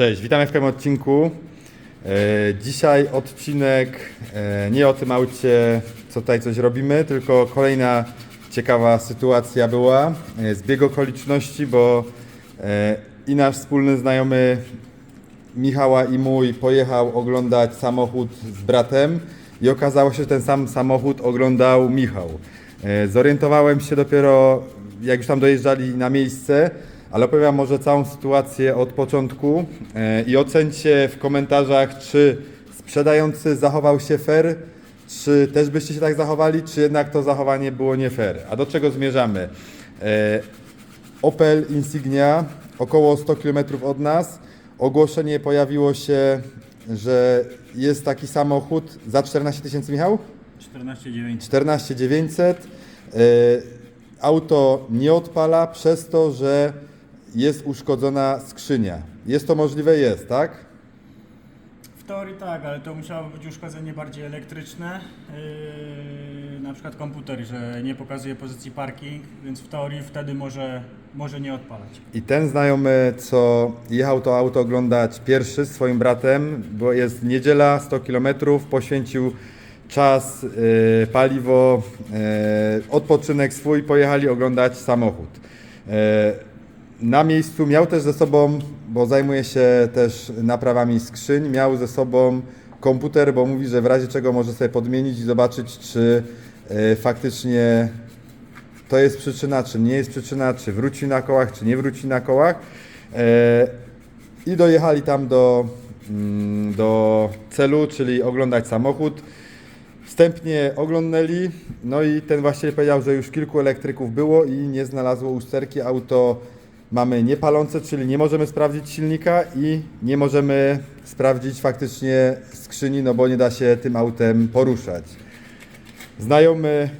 Cześć, witamy w kolejnym odcinku. E, dzisiaj odcinek e, nie o tym aucie, co tutaj coś robimy, tylko kolejna ciekawa sytuacja była. E, zbieg okoliczności, bo i nasz wspólny znajomy Michała i mój pojechał oglądać samochód z bratem i okazało się, że ten sam samochód oglądał Michał. Zorientowałem się dopiero, jak już tam dojeżdżali na miejsce, ale opowiem może całą sytuację od początku e, i ocencie w komentarzach, czy sprzedający zachował się fair, czy też byście się tak zachowali, czy jednak to zachowanie było nie fair. A do czego zmierzamy? E, Opel Insignia, około 100 km od nas. Ogłoszenie pojawiło się, że jest taki samochód za 14 tysięcy, Michał? 14900. 14 900. E, Auto nie odpala przez to, że jest uszkodzona skrzynia. Jest to możliwe? Jest, tak? W teorii tak, ale to musiało być uszkodzenie bardziej elektryczne. Yy, na przykład komputer, że nie pokazuje pozycji parking, więc w teorii wtedy może, może nie odpalać. I ten znajomy, co jechał to auto oglądać pierwszy z swoim bratem, bo jest niedziela, 100 km, poświęcił czas, yy, paliwo, yy, odpoczynek swój, pojechali oglądać samochód. Yy, na miejscu miał też ze sobą, bo zajmuje się też naprawami skrzyń, miał ze sobą komputer, bo mówi, że w razie czego może sobie podmienić i zobaczyć, czy yy, faktycznie to jest przyczyna, czy nie jest przyczyna, czy wróci na kołach, czy nie wróci na kołach. E, I dojechali tam do, mm, do celu, czyli oglądać samochód. Wstępnie oglądnęli, no i ten właściciel powiedział, że już kilku elektryków było i nie znalazło usterki. Auto mamy niepalące, czyli nie możemy sprawdzić silnika i nie możemy sprawdzić faktycznie skrzyni, no bo nie da się tym autem poruszać. Znajomy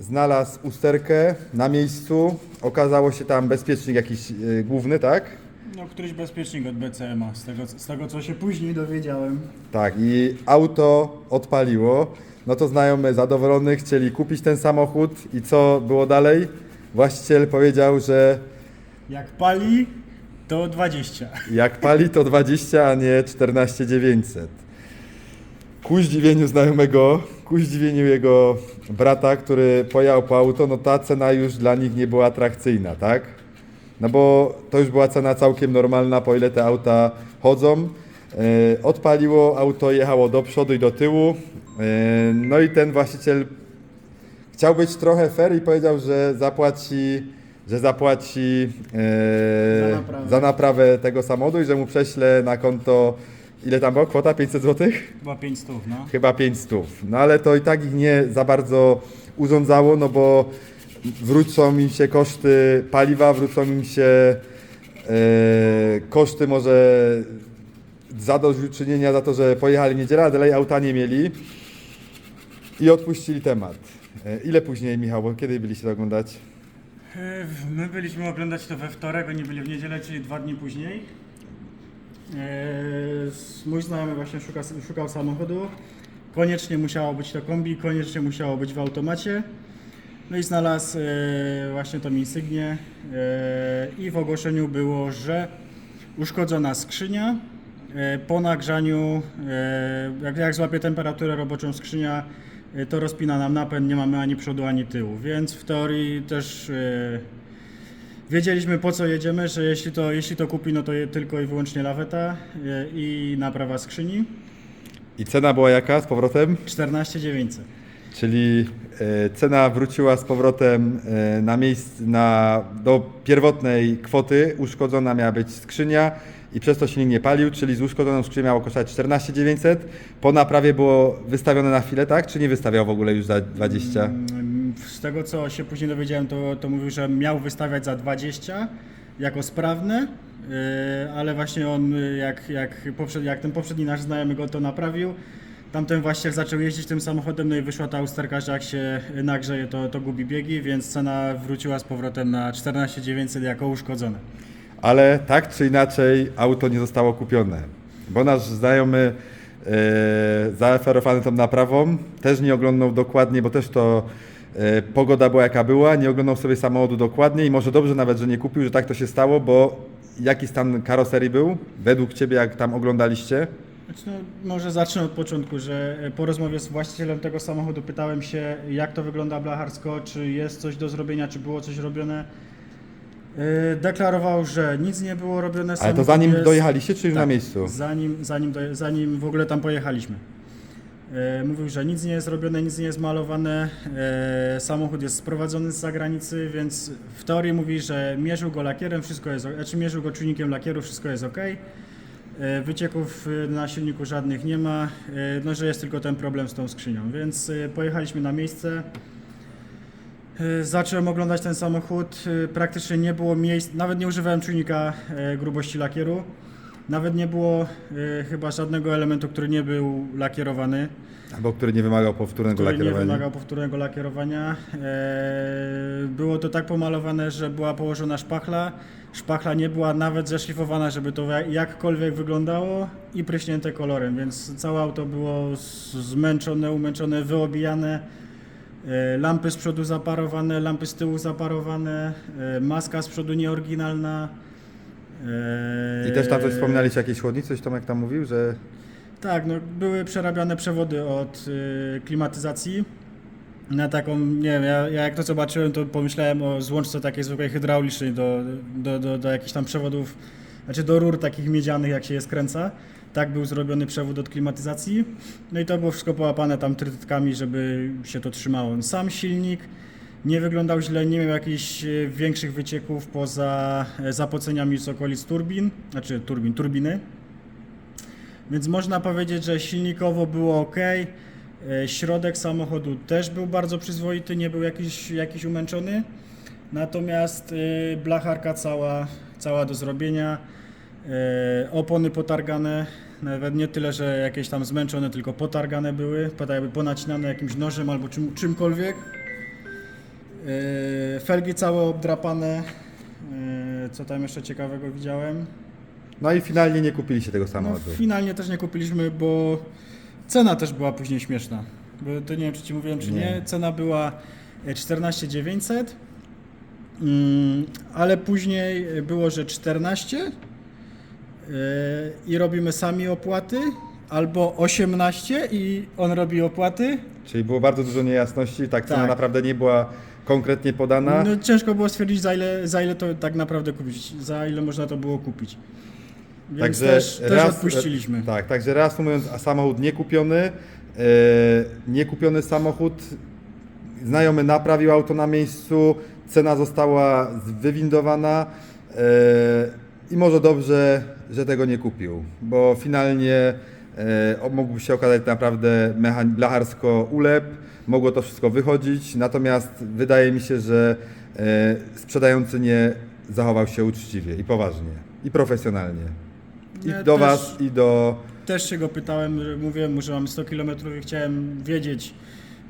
znalazł usterkę na miejscu. Okazało się tam bezpiecznik jakiś yy, główny, tak? No, któryś bezpiecznik od BCMA, z tego, z tego co się później dowiedziałem. Tak, i auto odpaliło. No to znajomy zadowolony, chcieli kupić ten samochód i co było dalej? Właściciel powiedział, że Jak pali, to 20. jak pali to 20, a nie 14 900. Ku zdziwieniu znajomego, ku zdziwieniu jego brata, który pojechał po auto, no ta cena już dla nich nie była atrakcyjna, tak? No bo to już była cena całkiem normalna, po ile te auta chodzą. E, odpaliło, auto jechało do przodu i do tyłu. E, no i ten właściciel chciał być trochę fair i powiedział, że zapłaci, że zapłaci e, Za naprawę. za naprawę tego samochodu i że mu prześle na konto, ile tam było, kwota 500 zł? Chyba 5 stów, no. Chyba 500. No ale to i tak ich nie za bardzo urządzało, no bo wrócą im się koszty paliwa, wrócą im się e, koszty może zadośćuczynienia za to, że pojechali w niedzielę, a dalej auta nie mieli i odpuścili temat. E, ile później, Michał, bo kiedy byliście to oglądać? Yy, My byliśmy oglądać to we wtorek, oni byli w niedzielę, czyli dwa dni później. S- Mój znajomy właśnie szuka, szukał samochodu. Koniecznie musiało być to kombi, koniecznie musiało być w automacie. No i znalazł yy, właśnie tą insygnię i w ogłoszeniu było, że uszkodzona skrzynia. Po nagrzaniu, jak, jak złapie temperaturę roboczą skrzynia, to rozpina nam napęd, nie mamy ani przodu, ani tyłu. Więc w teorii też yy, wiedzieliśmy po co jedziemy, że jeśli to, jeśli to kupi, no to tylko i wyłącznie laweta yy, i naprawa skrzyni. I cena była jaka z powrotem? 14 900. Czyli e, cena wróciła z powrotem e, na miejsce, na, do pierwotnej kwoty. Uszkodzona miała być skrzynia i przez to silnik nie palił, czyli z uszkodzoną skrzynią miało kosztować 14 900. Po naprawie było wystawione na chwilę, tak? Czy nie wystawiał w ogóle już za 20? Mm, Z tego co się później dowiedziałem, to, to mówił, że miał wystawiać za 20 jako sprawne, yy, ale właśnie on jak, jak, jak ten poprzedni nasz znajomy go to naprawił, tamten właściciel zaczął jeździć tym samochodem, no i wyszła ta usterka, że jak się nagrzeje to, to gubi biegi, więc cena wróciła z powrotem na 14 900 jako uszkodzone. Ale tak czy inaczej auto nie zostało kupione, bo nasz znajomy e, zaoferowany tą naprawą też nie oglądał dokładnie, bo też to e, pogoda była jaka była, nie oglądał sobie samochodu dokładnie i może dobrze nawet, że nie kupił, że tak to się stało, bo jaki stan karoserii był według Ciebie, jak tam oglądaliście? Znaczy, no, może zacznę od początku, że e, po rozmowie z właścicielem tego samochodu pytałem się, jak to wygląda blacharsko, czy jest coś do zrobienia, czy było coś robione. E, Deklarował, że nic nie było robione. Ale to zanim jest- dojechaliście, czy już na Tak, miejscu? Zanim, zanim, zanim w ogóle tam pojechaliśmy. E, mówił, że nic nie jest robione, nic nie jest malowane. E, samochód jest sprowadzony z zagranicy, więc w teorii mówi, że mierzył go lakierem, wszystko jest. Znaczy mierzył go czujnikiem lakieru, wszystko jest ok. Wycieków na silniku żadnych nie ma, no że jest tylko ten problem z tą skrzynią, więc pojechaliśmy na miejsce. E, Zacząłem oglądać ten samochód, e, praktycznie nie było miejsc, nawet nie używałem czujnika e, grubości lakieru. Nawet nie było chyba żadnego elementu, który nie był lakierowany, Albo który nie wymagał powtórnego który nie lakierowania? wymagał powtórnego lakierowania. Było to tak pomalowane, że była położona szpachla. Szpachla nie była nawet zeszlifowana, żeby to jak- jakkolwiek wyglądało i pryśnięte kolorem, więc całe auto było zmęczone, umęczone, wyobijane. E, Lampy z przodu zaparowane, lampy z tyłu zaparowane, e, maska z przodu nieoryginalna. E, I też tam coś wspomnieliście, jakieś chłodnicy, coś Tomek tam mówił, że Tak, no, były przerabiane przewody od klimatyzacji na taką, nie wiem, ja, ja jak to zobaczyłem, to pomyślałem o złączce takiej zwykłej hydraulicznej do, do, do, do jakichś tam przewodów, znaczy do rur takich miedzianych, jak się je skręca. Tak był zrobiony przewód od klimatyzacji. No i to było wszystko połapane tam trytytkami, żeby się to trzymało. Sam silnik nie wyglądał źle, nie miał jakichś e, większych wycieków poza e, zapoceniami z okolic turbin, znaczy turbin, turbiny. Więc można powiedzieć, że silnikowo było ok. E, Środek samochodu też był bardzo przyzwoity, nie był jakiś, jakiś umęczony. Natomiast blacharka cała, cała do zrobienia. Opony potargane, nawet nie tyle, że jakieś tam zmęczone, tylko potargane były, jakby ponacinane jakimś nożem albo czym, czymkolwiek. E, Felgi całe obdrapane. E, Co tam jeszcze ciekawego widziałem? no i finalnie nie kupiliście tego No, samochodu. finalnie też nie kupiliśmy, bo cena też była później śmieszna. Bo to nie wiem, czy ci mówiłem, czy nie. Nie. Cena była e, 14 900, mm, ale później było, że 14 e, i robimy sami opłaty, albo 18 i on robi opłaty. Czyli było bardzo dużo niejasności, tak cena Tak. naprawdę nie była konkretnie podana. No, ciężko było stwierdzić, za ile, za ile to tak naprawdę kupić, za ile można to było kupić. Więc Także też, też odpuściliśmy. Tak, także reasumując, a samochód nie kupiony, e, nie kupiony samochód, znajomy naprawił auto na miejscu, cena została wywindowana e, i może dobrze, że tego nie kupił, bo finalnie e, mógłby się okazać naprawdę blacharsko ulep, mogło to wszystko wychodzić, natomiast wydaje mi się, że e, sprzedający nie zachował się uczciwie i poważnie i profesjonalnie. I Ja do też- Was, i do. Też się go pytałem, mówiłem mu, że mam 100 km i chciałem wiedzieć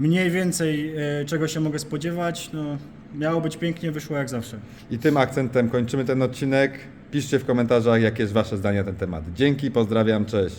mniej więcej e, czego się mogę spodziewać. No, miało być pięknie, wyszło jak zawsze. I tym akcentem kończymy ten odcinek. Piszcie w komentarzach, jakie jest Wasze zdanie na ten temat. Dzięki, pozdrawiam, cześć.